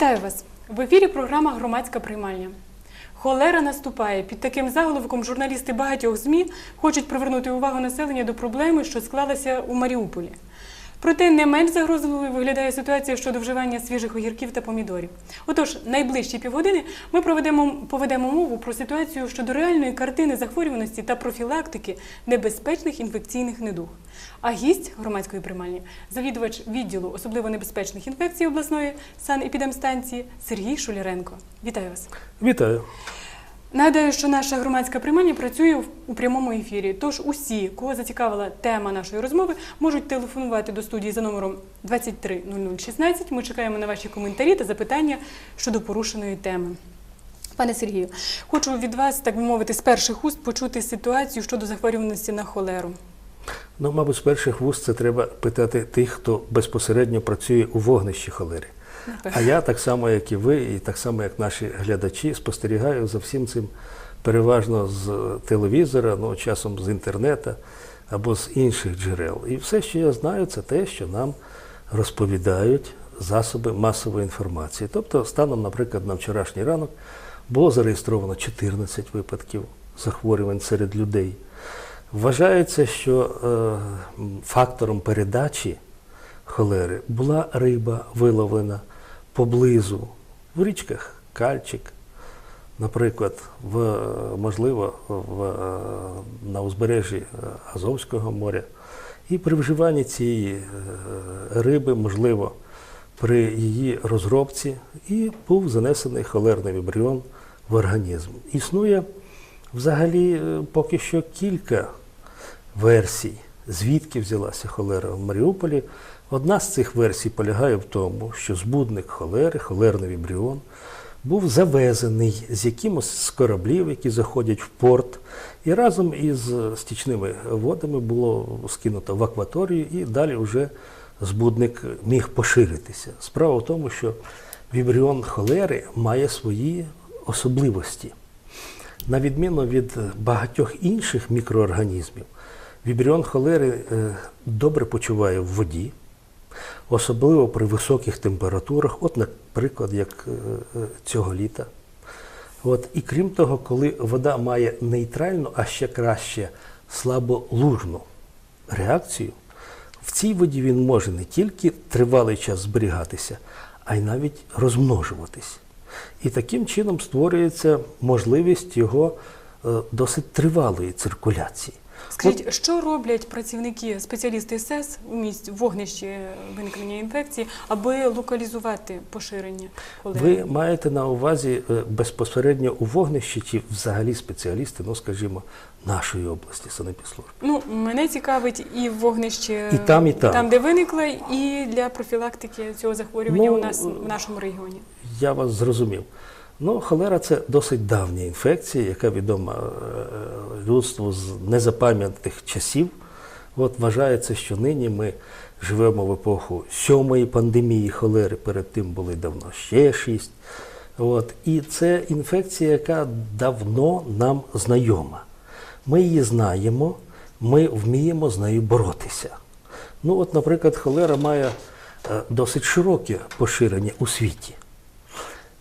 Вітаю вас! В ефірі програма Громадська приймальня. Холера наступає. Під таким заголовком журналісти багатьох ЗМІ хочуть привернути увагу населення до проблеми, що склалася у Маріуполі. Проте не менш загрозливою виглядає ситуація щодо вживання свіжих огірків та помідорів. Отож, найближчі півгодини ми проведемо, поведемо мову про ситуацію щодо реальної картини захворюваності та профілактики небезпечних інфекційних недуг. А гість громадської приймальні завідувач відділу особливо небезпечних інфекцій обласної санепідемстанції Сергій Шуляренко. Вітаю вас. Вітаю. Нагадаю, що наша громадська приймальня працює у прямому ефірі. Тож усі, кого зацікавила тема нашої розмови, можуть телефонувати до студії за номером 230016. Ми чекаємо на ваші коментарі та запитання щодо порушеної теми. Пане Сергію, хочу від вас, так би мовити, з перших уст почути ситуацію щодо захворюваності на холеру. Ну, мабуть, з перших вуст це треба питати тих, хто безпосередньо працює у вогнищі холери. А я так само, як і ви, і так само, як наші глядачі, спостерігаю за всім цим переважно з телевізора, ну, часом з інтернету або з інших джерел. І все, що я знаю, це те, що нам розповідають засоби масової інформації. Тобто, станом, наприклад, на вчорашній ранок було зареєстровано 14 випадків захворювань серед людей. Вважається, що е, фактором передачі холери була риба виловлена поблизу в річках Кальчик, наприклад, в, е, можливо, в, е, на узбережжі е, Азовського моря. І при вживанні цієї риби, можливо, при її розробці і був занесений холерний вібріон в організм. Існує взагалі поки що кілька версій, звідки взялася холера в Маріуполі. Одна з цих версій полягає в тому, що збудник холери, холерний вібріон, був завезений з якимось з кораблів, які заходять в порт, і разом із стічними водами було скинуто в акваторію, і далі вже збудник міг поширитися. Справа в тому, що вібріон холери має свої особливості. На відміну від багатьох інших мікроорганізмів, вібріон холери е, добре почуває в воді, особливо при високих температурах, от, наприклад, як е, е, цього літа. От, і крім того, коли вода має нейтральну, а ще краще слаболужну реакцію, в цій воді він може не тільки тривалий час зберігатися, а й навіть розмножуватись. І таким чином створюється можливість його е, досить тривалої циркуляції. Скажіть, що роблять працівники, спеціалісти СС у місці вогнищі виникнення інфекції, аби локалізувати поширення? Ви маєте на увазі е, безпосередньо у вогнищі чи взагалі спеціалісти, ну скажімо, нашої області санепідслужби? Ну, мене цікавить і вогнище І там, і там. де виникла, і для профілактики цього захворювання Ну, у нас в нашому регіоні. Я вас зрозумів. Ну, холера це досить давня інфекція, яка відома е, людству з незапам'ятних часів. От вважається, що нині ми живемо в епоху сьомої пандемії холери, перед тим були давно ще шість. От. І це інфекція, яка давно нам знайома. Ми її знаємо, ми вміємо з нею боротися. Ну, от, наприклад, холера має е, досить широке поширення у світі.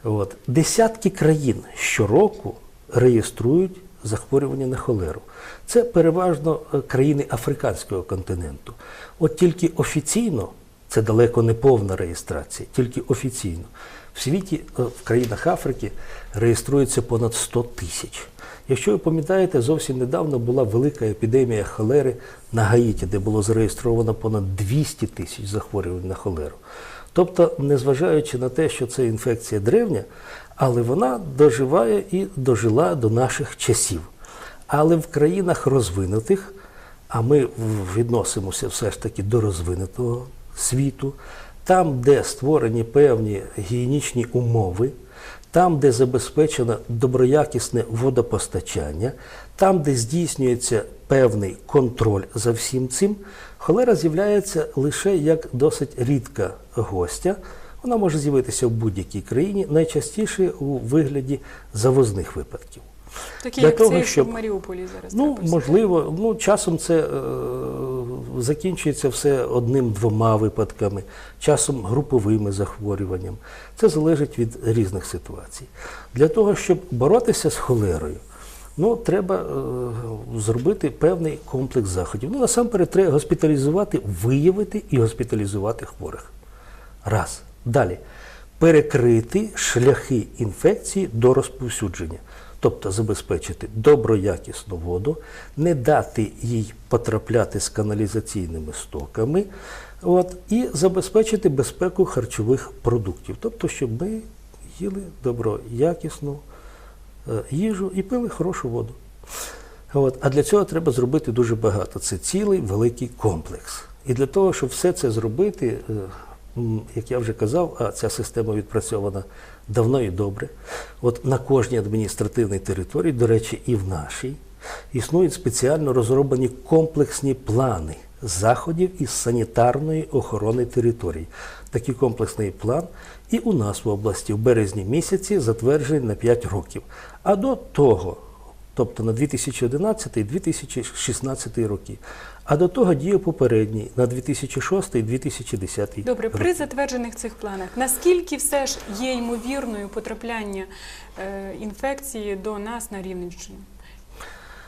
От. Десятки країн щороку реєструють захворювання на холеру. Це переважно е, країни африканського континенту. От тільки офіційно, це далеко не повна реєстрація, тільки офіційно. В світі, е, в країнах Африки реєструється понад 100 тисяч. Якщо ви пам'ятаєте, зовсім недавно була велика епідемія холери на Гаїті, де було зареєстровано понад 200 тисяч захворювань на холеру. Тобто, незважаючи на те, що це інфекція древня, але вона доживає і дожила до наших часів. Але в країнах розвинутих, а ми відносимося все ж таки до розвинутого світу, там, де створені певні гігієнічні умови, там, де забезпечено доброякісне водопостачання, там, де здійснюється певний контроль за всім цим, холера з'являється лише як досить рідка гостя. Вона може з'явитися в будь-якій країні, найчастіше у вигляді завозних випадків. Такі, Для як того, це, що щоб- в Маріуполі зараз Ну, трапився. можливо, ну часом це е, закінчується все одним-двома випадками, часом груповими захворюванням. Це залежить від різних ситуацій. Для того, щоб боротися з холерою, ну, треба е, зробити певний комплекс заходів. Ну, насамперед, треба госпіталізувати, виявити і госпіталізувати хворих. Раз. Далі. Перекрити шляхи інфекції до розповсюдження. Тобто забезпечити доброякісну воду, не дати їй потрапляти з каналізаційними стоками, от, і забезпечити безпеку харчових продуктів. Тобто, щоб ми їли доброякісну їжу і пили хорошу воду. От. А для цього треба зробити дуже багато. Це цілий великий комплекс. І для того, щоб все це зробити, е, як я вже казав, а ця система відпрацьована давно і добре. От на кожній адміністративній території, до речі, і в нашій, існують спеціально розроблені комплексні плани заходів із санітарної охорони територій. Такий комплексний план і у нас в області в березні місяці затверджений на 5 років. А до того, тобто на 2011-2016 роки. А до того діяв попередній на 2006-2010 Добре, роки. при затверджених цих планах, наскільки все ж є ймовірною потрапляння е, інфекції до нас на Рівненщину?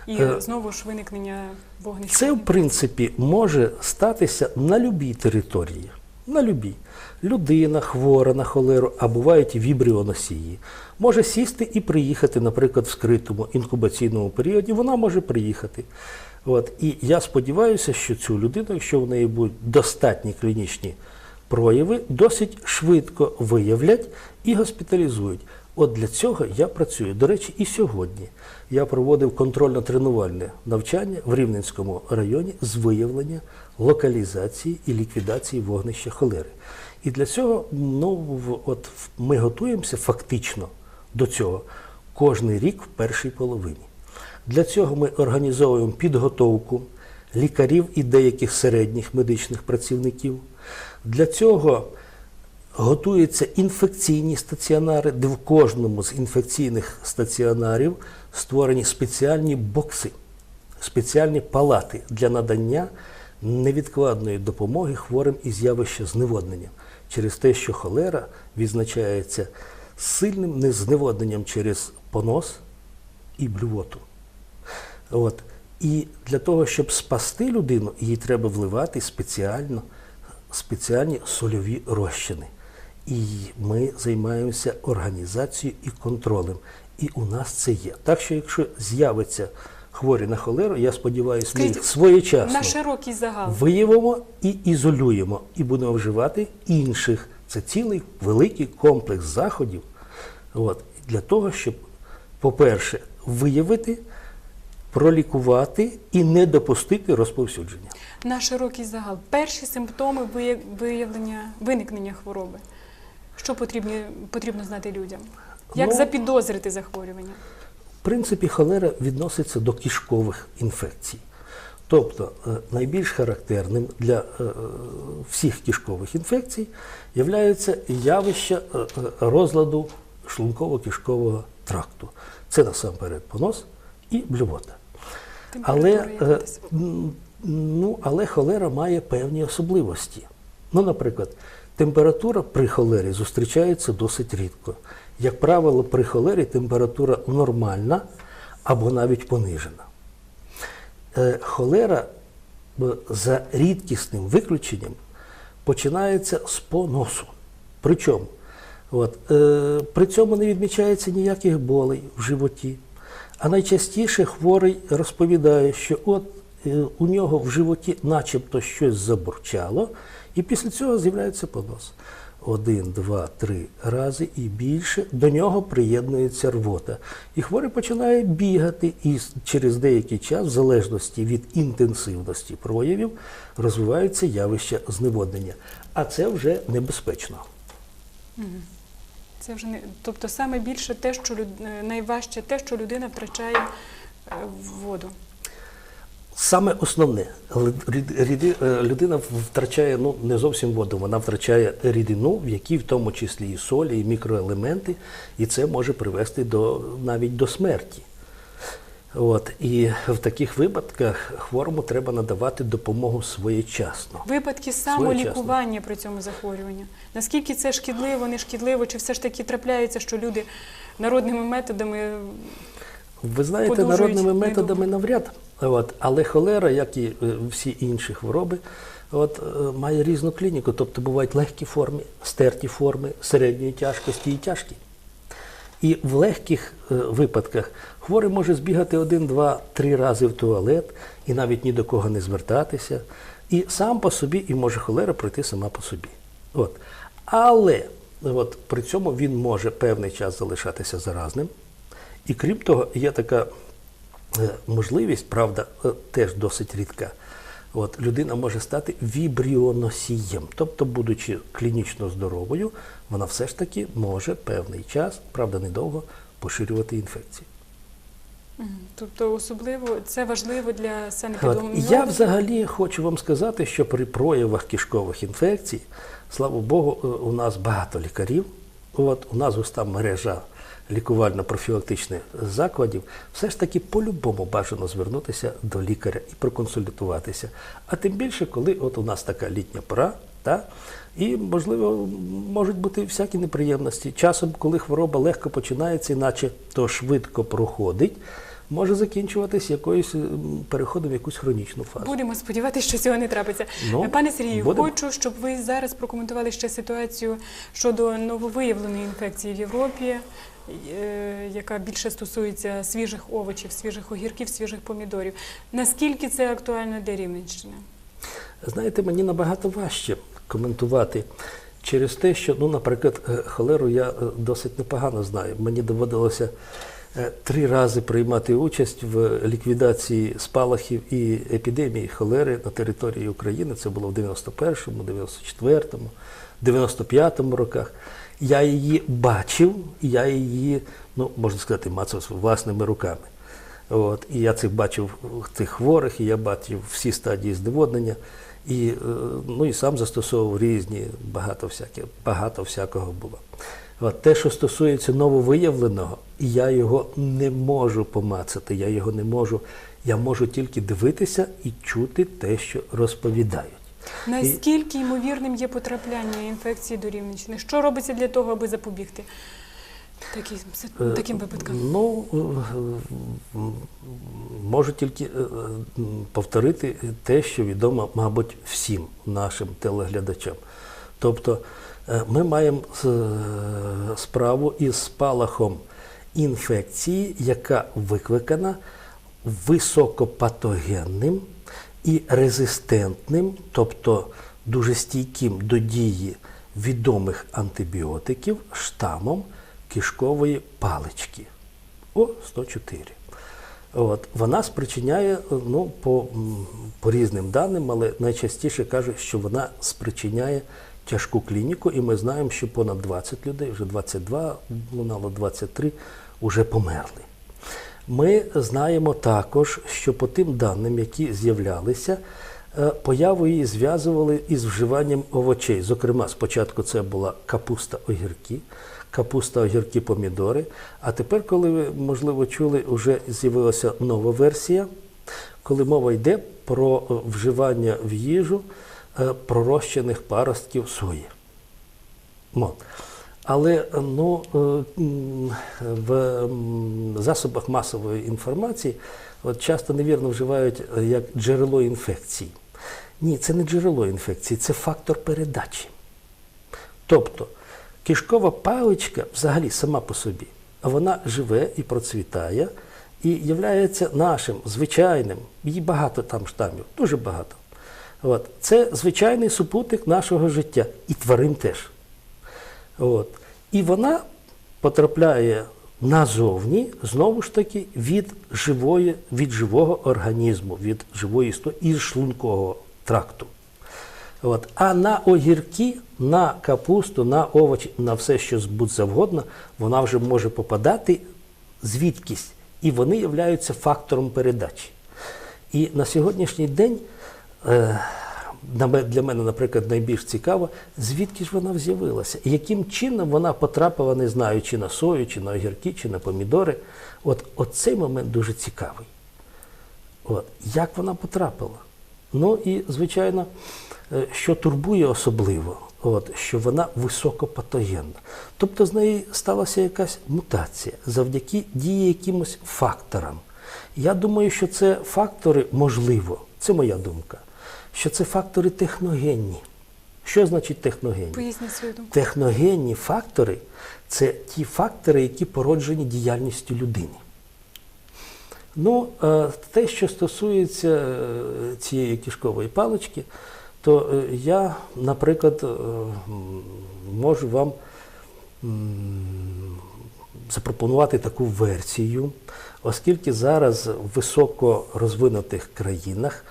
І Е, знову ж виникнення вогнища. Це, в принципі, може статися на любій території. На любій. Людина хвора на холеру, а бувають вібріоносії. Може сісти і приїхати, наприклад, в скритому інкубаційному періоді. Вона може приїхати. От. І я сподіваюся, що цю людину, якщо в неї будуть достатні клінічні прояви, досить швидко виявлять і госпіталізують. От для цього я працюю. До речі, і сьогодні я проводив контрольно-тренувальне навчання в Рівненському районі з виявлення, локалізації і ліквідації вогнища холери. І для цього ну, от, ми готуємося фактично до цього кожний рік в першій половині. Для цього ми організовуємо підготовку лікарів і деяких середніх медичних працівників. Для цього готуються інфекційні стаціонари, де в кожному з інфекційних стаціонарів створені спеціальні бокси, спеціальні палати для надання невідкладної допомоги хворим із явища зневоднення через те, що холера відзначається сильним незневодненням через понос і блювоту. От. І для того, щоб спасти людину, їй треба вливати спеціально, спеціальні сольові розчини. І ми займаємося організацією і контролем. І у нас це є. Так що, якщо з'явиться хворі на холеру, я сподіваюся, ми їх своєчасно на широкий загал. виявимо і ізолюємо, і будемо вживати інших. Це цілий великий комплекс заходів от, для того, щоб, по-перше, виявити, пролікувати і не допустити розповсюдження. На широкий загал. Перші симптоми виявлення виникнення хвороби. Що потрібно, потрібно знати людям? Як Ну, запідозрити захворювання? В принципі, холера відноситься до кишкових інфекцій. Тобто е, найбільш характерним для е, е, всіх кишкових інфекцій є явище розладу шлунково-кишкового тракту. Це насамперед понос і блювота. Але, ну, але холера має певні особливості. Ну, наприклад, температура при холері зустрічається досить рідко. Як правило, при холері температура нормальна або навіть понижена. Е, Холера е, за рідкісним виключенням починається з поносу. Причому, от, е, при цьому не відмічається ніяких болей в животі. А найчастіше хворий розповідає, що от у нього в животі начебто щось забурчало, і після цього з'являється понос. Один, два, три рази і більше до нього приєднується рвота. І хворий починає бігати, і через деякий час, в залежності від інтенсивності проявів, розвиваються явища зневоднення. А це вже небезпечно. Це вже не тобто саме більше те, що люд... е, найважче те, що людина втрачає е, воду. Саме основне, е, людина втрачає ну, не зовсім воду, вона втрачає рідину, в якій в тому числі і солі, і мікроелементи, і це може привести до, навіть до смерті. От, і в таких випадках хворому треба надавати допомогу своєчасно. Випадки самолікування при цьому захворюванні. Наскільки це шкідливо, не шкідливо, чи все ж таки трапляється, що люди народними методами Ви знаєте, народними методами навряд, от, але холера, як і е, всі інші хвороби, от, е, має різну клініку. Тобто бувають легкі форми, стерті форми, середньої тяжкості і тяжкі. І в легких е, випадках хворий може збігати один, два, три рази в туалет і навіть ні до кого не звертатися. І сам по собі, і може холера пройти сама по собі. От. Але от, при цьому він може певний час залишатися заразним. І крім того, є така можливість, правда, е, теж досить рідка. От, людина може стати вібріоносієм, тобто, будучи клінічно здоровою, вона все ж таки може певний час, правда, недовго, поширювати інфекцію. Тобто особливо це важливо для От, санепідеміологів. я взагалі хочу вам сказати, що при проявах кишкових інфекцій, слава Богу, е, у нас багато лікарів. От у нас густа мережа лікувально-профілактичних закладів, все ж таки по-любому бажано звернутися до лікаря і проконсультуватися. А тим більше, коли от у нас така літня пора, та, і, можливо, можуть бути всякі неприємності. Часом, коли хвороба легко починається, іначе то швидко проходить, може закінчуватись якоюсь переходом в якусь хронічну фазу. Будемо сподіватися, що цього не трапиться. Ну, Пане Сергію, будемо. хочу, щоб ви зараз прокоментували ще ситуацію щодо нововиявленої інфекції в Європі, яка більше стосується свіжих овочів, свіжих огірків, свіжих помідорів. Наскільки це актуально для Рівненщини? Знаєте, мені набагато важче коментувати через те, що, ну, наприклад, е, холеру я е, досить непогано знаю. Мені доводилося е, три рази приймати участь в ліквідації спалахів і епідемії холери на території України. Це було в 91-му, 94-му, 95-му роках. Я її бачив, я її, ну, можна сказати, мацав власними руками. От, і я цих бачив цих хворих, і я бачив всі стадії зневоднення. І, е, ну, і сам застосовував різні, багато, всяке, багато всякого було. От, те, що стосується нововиявленого, я його не можу помацати, я його не можу. Я можу тільки дивитися і чути те, що розповідають. Наскільки ймовірним є потрапляння інфекції до Рівненщини? Що робиться для того, аби запобігти таким, Е, таким випадкам? Ну, е, можу тільки е, повторити те, що відомо, мабуть, всім нашим телеглядачам. Тобто ми маємо справу із спалахом інфекції, яка викликана високопатогенним і резистентним, тобто дуже стійким до дії відомих антибіотиків штамом кишкової палички О104. От, вона спричиняє, ну, по, по різним даним, але найчастіше кажуть, що вона спричиняє тяжку клініку, і ми знаємо, що понад 20 людей, вже 22, лунало 23, вже померли. Ми знаємо також, що по тим даним, які з'являлися, е, появу її зв'язували із вживанням овочей. Зокрема, спочатку це була капуста огірки, капуста огірки помідори. А тепер, коли ви, можливо, чули, вже з'явилася нова версія, коли мова йде про е, вживання в їжу е, пророщених паростків сої. От. Але е, ну, е, в засобах масової інформації от часто невірно вживають е, як джерело інфекції. Ні, це не джерело інфекції, це фактор передачі. Тобто кишкова паличка взагалі сама по собі, вона живе і процвітає, і являється нашим звичайним, її багато там штамів, дуже багато. От. Це звичайний супутник нашого життя, і тварин теж. От. І вона потрапляє назовні, знову ж таки, від, живої, від живого організму, від живої істоти, із шлункового тракту. От. А на огірки, на капусту, на овочі, на все, що будь завгодно, вона вже може попадати звідкись. І вони являються фактором передачі. І на сьогоднішній день е, для мене, наприклад, найбільш цікаво, звідки ж вона з'явилася, яким чином вона потрапила, не знаю, чи на сою, чи на огірки, чи на помідори. От, от цей момент дуже цікавий. От, як вона потрапила? Ну і, звичайно, е, що турбує особливо, от, що вона високопатогенна. Тобто з неї сталася якась мутація завдяки дії якимось факторам. Я думаю, що це фактори, можливо, це моя думка, що це фактори техногенні. Що значить техногенні? Поясніть свою думку. Техногенні фактори це ті фактори, які породжені діяльністю людини. Ну, е, те, що стосується е, цієї кишкової палички, то е, я, наприклад, можу вам запропонувати таку версію, оскільки зараз в високо розвинутих країнах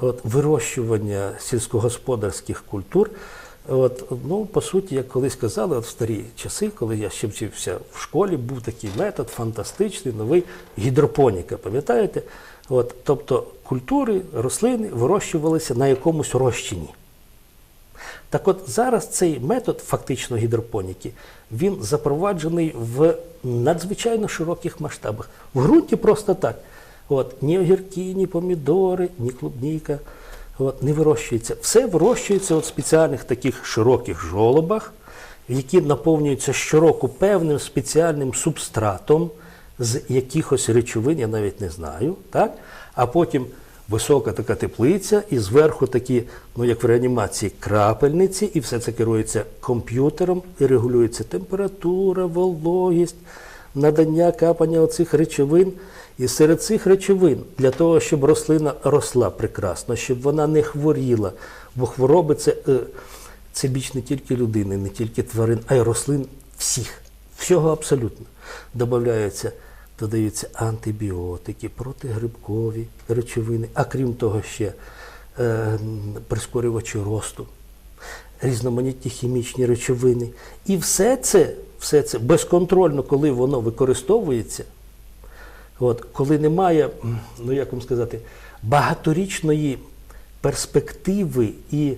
от, вирощування сільськогосподарських культур, от, ну, по суті, як колись казали, от в старі часи, коли я ще вчився в школі, був такий метод фантастичний, новий гідропоніка, пам'ятаєте? От, тобто культури, рослини вирощувалися на якомусь розчині. Так от зараз цей метод фактично гідропоніки, він запроваджений в надзвичайно широких масштабах. В ґрунті просто так. От, ні огірки, ні помідори, ні клубніка от, не вирощується. Все вирощується от в спеціальних таких широких жолобах, які наповнюються щороку певним спеціальним субстратом з якихось речовин, я навіть не знаю. Так? А потім висока така теплиця, і зверху такі, ну як в реанімації, крапельниці, і все це керується комп'ютером, і регулюється температура, вологість, надання капання оцих речовин. І серед цих речовин для того, щоб рослина росла прекрасно, щоб вона не хворіла, бо хвороби це, е, це біч не тільки людини, не тільки тварин, а й рослин всіх, всього абсолютно. Добавляються, додаються антибіотики, протигрибкові речовини, а крім того, ще е, прискорювачі росту, різноманітні хімічні речовини. І все це, все це безконтрольно, коли воно використовується. От, коли немає, ну як вам сказати, багаторічної перспективи і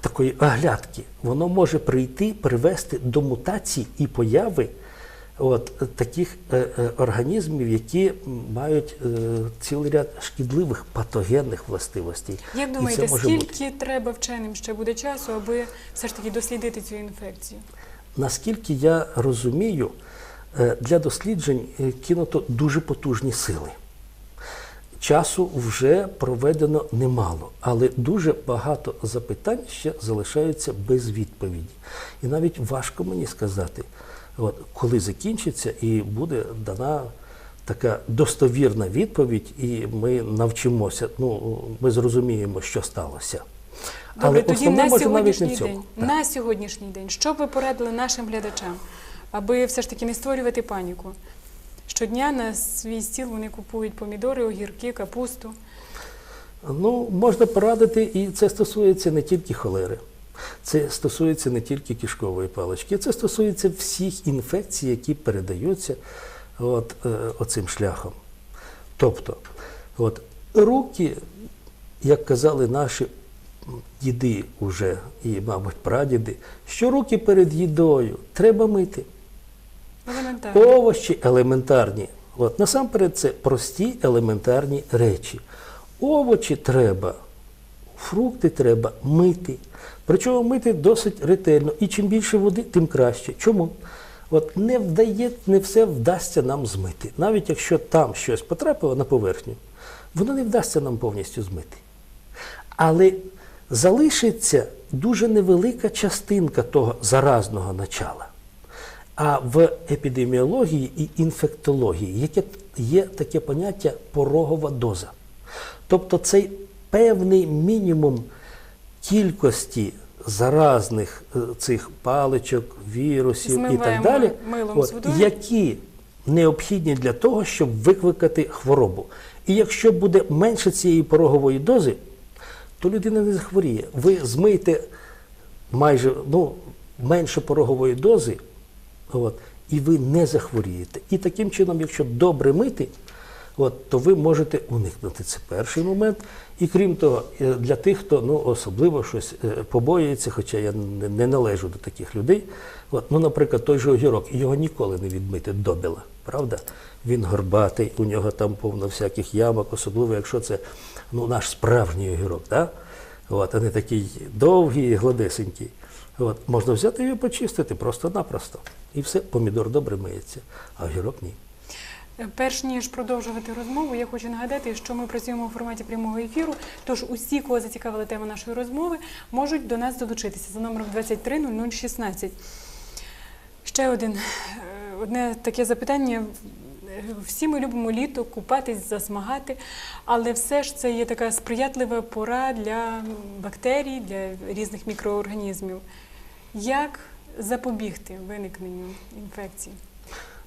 такої оглядки, воно може прийти, привести до мутацій і появи от, таких е, е, організмів, які мають е, цілий ряд шкідливих патогенних властивостей. Як думаєте, може бути. скільки треба вченим ще буде часу, аби все ж таки дослідити цю інфекцію? Наскільки я розумію, е, для досліджень е, кинуто дуже потужні сили. Часу вже проведено немало, але дуже багато запитань ще залишаються без відповіді. І навіть важко мені сказати, от, коли закінчиться і буде дана така достовірна відповідь, і ми навчимося, ну, ми зрозуміємо, що сталося. Добре, тоді на сьогоднішній день, на сьогоднішній день, що б ви порадили нашим глядачам, аби все ж таки не створювати паніку? Щодня на свій стіл вони купують помідори, огірки, капусту. Ну, можна порадити, і це стосується не тільки холери. Це стосується не тільки кишкової палички, це стосується всіх інфекцій, які передаються от, е, оцим шляхом. Тобто, от, руки, як казали наші діди уже, і, мабуть, прадіди, що руки перед їдою треба мити. Елементарно. Овочі елементарні. От, насамперед, це прості елементарні речі. Овочі треба, фрукти треба мити. Причому мити досить ретельно. І чим більше води, тим краще. Чому? От не вдає, не все вдасться нам змити. Навіть якщо там щось потрапило на поверхню, воно не вдасться нам повністю змити. Але залишиться дуже невелика частинка того заразного начала. А в епідеміології і інфектології яке є таке поняття порогова доза. Тобто цей певний мінімум кількості заразних е, цих паличок, вірусів і так далі, милом з водою. які необхідні для того, щоб викликати хворобу. І якщо буде менше цієї порогової дози, то людина не захворіє. Ви змийте майже ну, менше порогової дози, от, і ви не захворієте. І таким чином, якщо добре мити, от, то ви можете уникнути. Це перший момент. І крім того, е, для тих, хто ну, особливо щось е, побоюється, хоча я не, належу до таких людей. От, ну, наприклад, той же огірок, його ніколи не відмити добіла, правда? Він горбатий, у нього там повно всяких ямок, особливо якщо це ну, наш справжній огірок, да? От, а не такий довгий гладесенький. От, можна взяти його почистити просто-напросто. І все, помідор добре миється, а огірок ні. Е, Перш ніж продовжувати розмову, я хочу нагадати, що ми працюємо у форматі прямого ефіру. Тож усі, кого зацікавила тема нашої розмови, можуть до нас долучитися за номером 230016. Ще один, е, одне таке запитання. Всі ми любимо літо, купатись, засмагати, але все ж це є така сприятлива пора для бактерій, для різних мікроорганізмів. Як запобігти виникненню інфекції?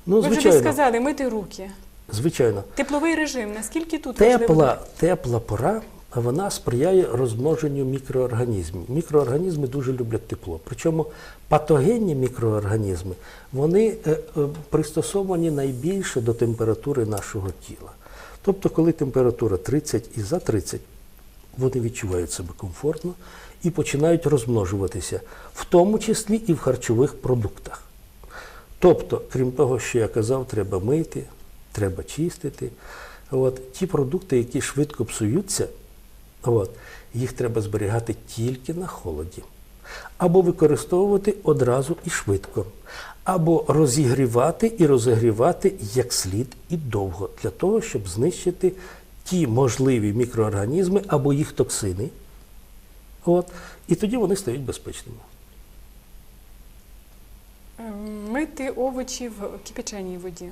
Ну, Ви вже звичайно, сказали, мити руки. звичайно. Тепловий режим, наскільки тут важливо? Тепла, тепла пора, вона сприяє розмноженню мікроорганізмів. Мікроорганізми дуже люблять тепло. Причому патогенні мікроорганізми вони е, е, пристосовані найбільше до температури нашого тіла. Тобто, коли температура 30 і за 30, вони відчувають себе комфортно і починають розмножуватися, в тому числі і в харчових продуктах. Тобто, крім того, що я казав, треба мити, треба чистити. От, ті продукти, які швидко псуються, от, їх треба зберігати тільки на холоді. Або використовувати одразу і швидко, або розігрівати і розігрівати як слід і довго, для того, щоб знищити ті можливі мікроорганізми або їх токсини. От, і тоді вони стають безпечними. Мити овочі в кипяченій воді.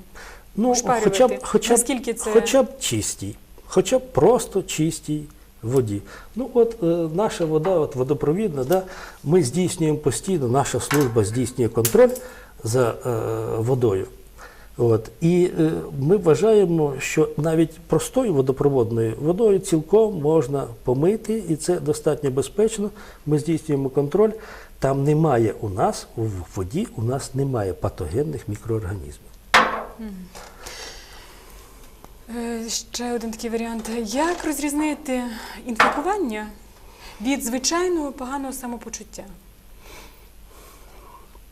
Ну, хоча б, хоча, б, це- хоча б чистій, хоча б просто чистій воді. Ну, от е, наша вода, от водопровідна, да, ми здійснюємо постійно, наша служба здійснює контроль за е, водою. От, і е, ми вважаємо, що навіть простою водопроводною водою цілком можна помити, і це достатньо безпечно. Ми здійснюємо контроль. Там немає у нас, у воді у нас немає патогенних мікроорганізмів. Е, Ще один такий варіант. Як розрізнити інфікування від звичайного поганого самопочуття?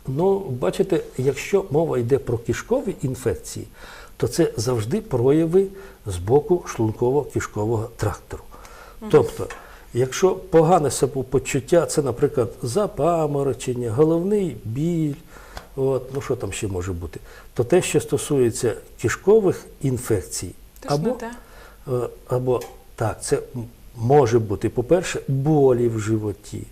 Ну, бачите, якщо мова йде про кишкові інфекції, то це завжди прояви з боку шлунково-кишкового трактору. Тобто, якщо погане самопочуття, це, наприклад, запаморочення, головний біль, от, ну що там ще може бути, то те, що стосується кишкових інфекцій, або, е, або так, це може бути, по-перше, болі в животі,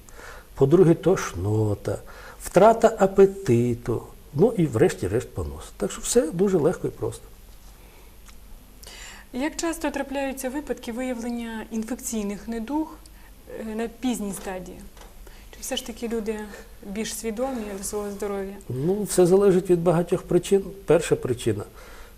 по-друге, тошнота, втрата апетиту, ну і врешті-решт понос. Так що все дуже легко і просто. Як часто трапляються випадки виявлення інфекційних недуг на пізній стадії? Чи все ж таки люди більш свідомі до свого здоров'я? Ну, все залежить від багатьох причин. Перша причина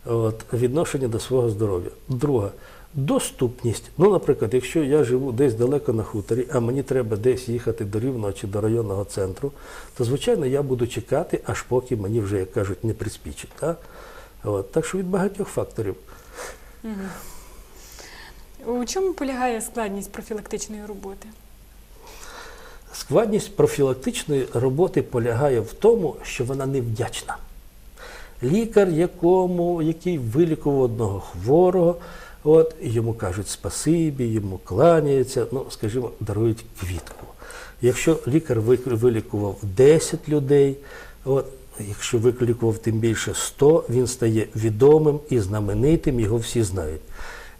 от, відношення до свого здоров'я. Друга доступність. Ну, наприклад, якщо я живу десь далеко на хуторі, а мені треба десь їхати до рівного чи до районного центру, то звичайно я буду чекати, аж поки мені вже, як кажуть, не приспічить. Так? От, так що від багатьох факторів. У чому полягає складність профілактичної роботи? Складність профілактичної роботи полягає в тому, що вона невдячна. Лікар, якому, який вилікував одного хворого, от, йому кажуть спасибі, йому кланяються, ну, скажімо, дарують квітку. Якщо лікар вилікував 10 людей, от, якщо вилікував тим більше 100, він стає відомим і знаменитим, його всі знають.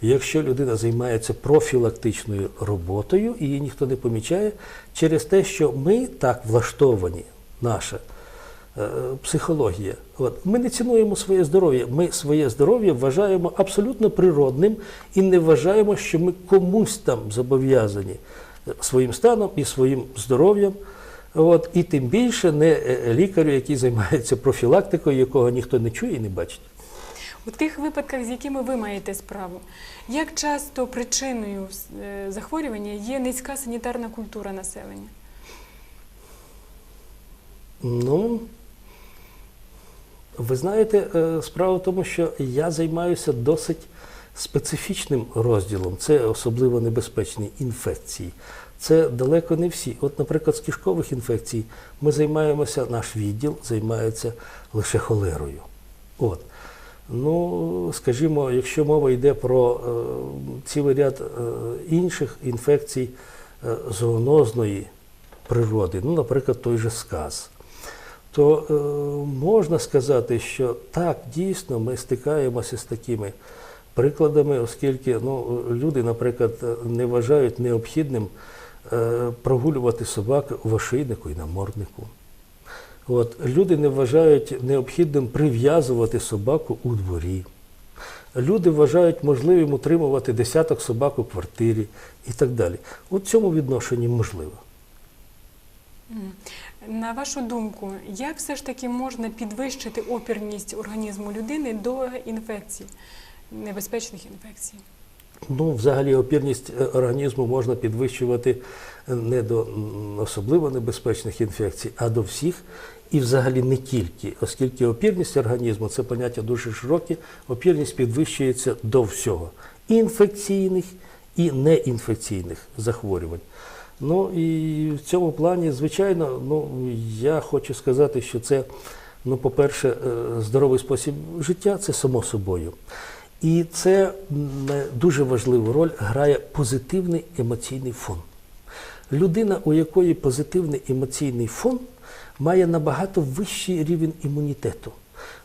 Якщо людина займається профілактичною роботою, її ніхто не помічає, через те, що ми так влаштовані, наша е, психологія, от, ми не цінуємо своє здоров'я. Ми своє здоров'я вважаємо абсолютно природним і не вважаємо, що ми комусь там зобов'язані е, своїм станом і своїм здоров'ям. От, і тим більше не е, лікарю, який займається профілактикою, якого ніхто не чує і не бачить. У тих випадках, з якими ви маєте справу, як часто причиною е, захворювання є низька санітарна культура населення? Ну, ви знаєте, е, справа в тому, що я займаюся досить Специфічним розділом це особливо небезпечні інфекції. Це далеко не всі. От, наприклад, з кишкових інфекцій ми займаємося, наш відділ займається лише холерою. От. Ну, скажімо, якщо мова йде про е, цілий ряд е, інших інфекцій е, зоонозної природи, ну, наприклад, той же сказ, то можна сказати, що так, дійсно, ми стикаємося з такими прикладами, оскільки ну, люди, наприклад, не вважають необхідним прогулювати собак у ошейнику і наморднику. От, люди не вважають необхідним прив'язувати собаку у дворі. Люди вважають можливим утримувати десяток собак у квартирі і так далі. У цьому відношенні можливо. На вашу думку, як все ж таки можна підвищити опірність організму людини до інфекцій, небезпечних інфекцій? Ну, взагалі, опірність е, організму можна підвищувати не до особливо небезпечних інфекцій, а до всіх, і взагалі не тільки, оскільки опірність організму це поняття дуже широке, опірність підвищується до всього і інфекційних, і неінфекційних захворювань. Ну і в цьому плані, звичайно, ну я хочу сказати, що це, ну, по-перше, е, здоровий спосіб життя, це само собою. І це дуже важливу роль грає позитивний емоційний фон. Людина, у якої позитивний емоційний фон, має набагато вищий рівень імунітету.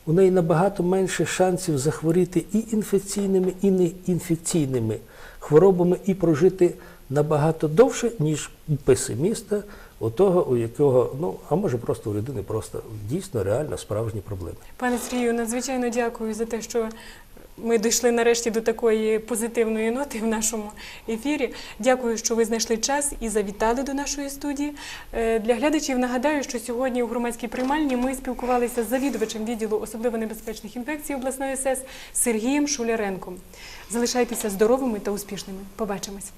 У неї набагато менше шансів захворіти і інфекційними, і неінфекційними хворобами, і прожити набагато довше, ніж у песиміста, у того, у якого, ну, а може просто у людини просто дійсно реально справжні проблеми. Пане Сергію, надзвичайно дякую за те, що ми дійшли нарешті до такої позитивної ноти в нашому ефірі. Дякую, що ви знайшли час і завітали до нашої студії. Е, Для глядачів нагадаю, що сьогодні у громадській приймальні ми спілкувалися з завідувачем відділу особливо небезпечних інфекцій обласної СЕС Сергієм Шуляренком. Залишайтеся здоровими та успішними. Побачимось.